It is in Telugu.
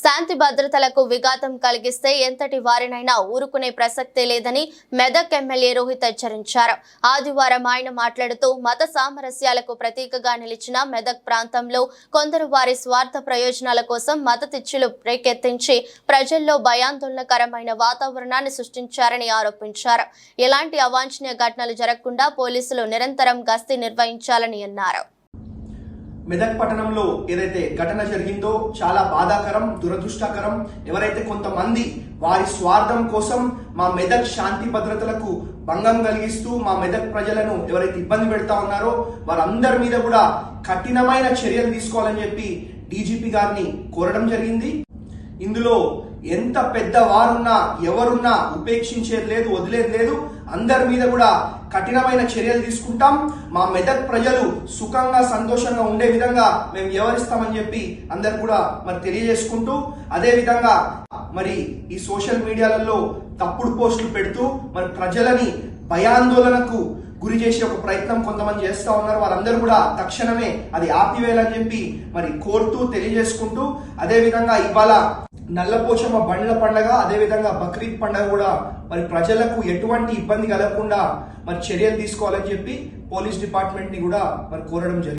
శాంతి భద్రతలకు విఘాతం కలిగిస్తే ఎంతటి వారినైనా ఊరుకునే ప్రసక్తే లేదని మెదక్ ఎమ్మెల్యే రోహిత్ హెచ్చరించారు. ఆదివారం ఆయన మాట్లాడుతూ మత సామరస్యాలకు ప్రతీకగా నిలిచిన మెదక్ ప్రాంతంలో కొందరు వారి స్వార్థ ప్రయోజనాల కోసం మత తిచ్చులు రేకెత్తించి ప్రజల్లో భయాందోళనకరమైన వాతావరణాన్ని సృష్టించారని ఆరోపించారు. ఎలాంటి అవాంఛనీయ ఘటనలు జరగకుండా పోలీసులు నిరంతరం గస్తీ నిర్వహించాలని అన్నారు. మెదక్ పట్టణంలో ఏదైతే ఘటన జరిగిందో చాలా బాధాకరం దురదృష్టకరం. ఎవరైతే కొంతమంది వారి స్వార్థం కోసం మా మెదక్ శాంతి భద్రతలకు భంగం కలిగిస్తూ మా మెదక్ ప్రజలను ఎవరైతే ఇబ్బంది పెడతా ఉన్నారో వారందరి మీద కూడా కఠినమైన చర్యలు తీసుకోవాలని చెప్పి డీజీపీ గారిని కోరడం జరిగింది. ఇందులో ఎంత పెద్ద వారున్నా ఎవరున్నా ఉపేక్షించేది లేదు వదిలేది లేదు. అందరి మీద కూడా కఠినమైన చర్యలు తీసుకుంటాం. మా మెదక్ ప్రజలు సుఖంగా సంతోషంగా ఉండే విధంగా మేము వ్యవహరిస్తామని చెప్పి అందరు కూడా మరి తెలియజేసుకుంటూ అదేవిధంగా మరి ఈ సోషల్ మీడియాలలో తప్పుడు పోస్టులు పెడుతూ మరి ప్రజలని భయాందోళనకు గురి చేసే ఒక ప్రయత్నం కొంతమంది చేస్తూ ఉన్నారు. వాళ్ళందరూ కూడా తక్షణమే అది ఆపివేయాలని చెప్పి మరి కోరుతూ తెలియజేసుకుంటూ అదేవిధంగా ఇవాళ నల్లపోషమ్మ బండ్ల పండగ అదేవిధంగా బక్రీద్ పండగ కూడా మరి ప్రజలకు ఎటువంటి ఇబ్బంది కలగకుండా మరి చర్యలు తీసుకోవాలని చెప్పి పోలీస్ డిపార్ట్మెంట్ని కూడా మరి కోరడం జరిగింది.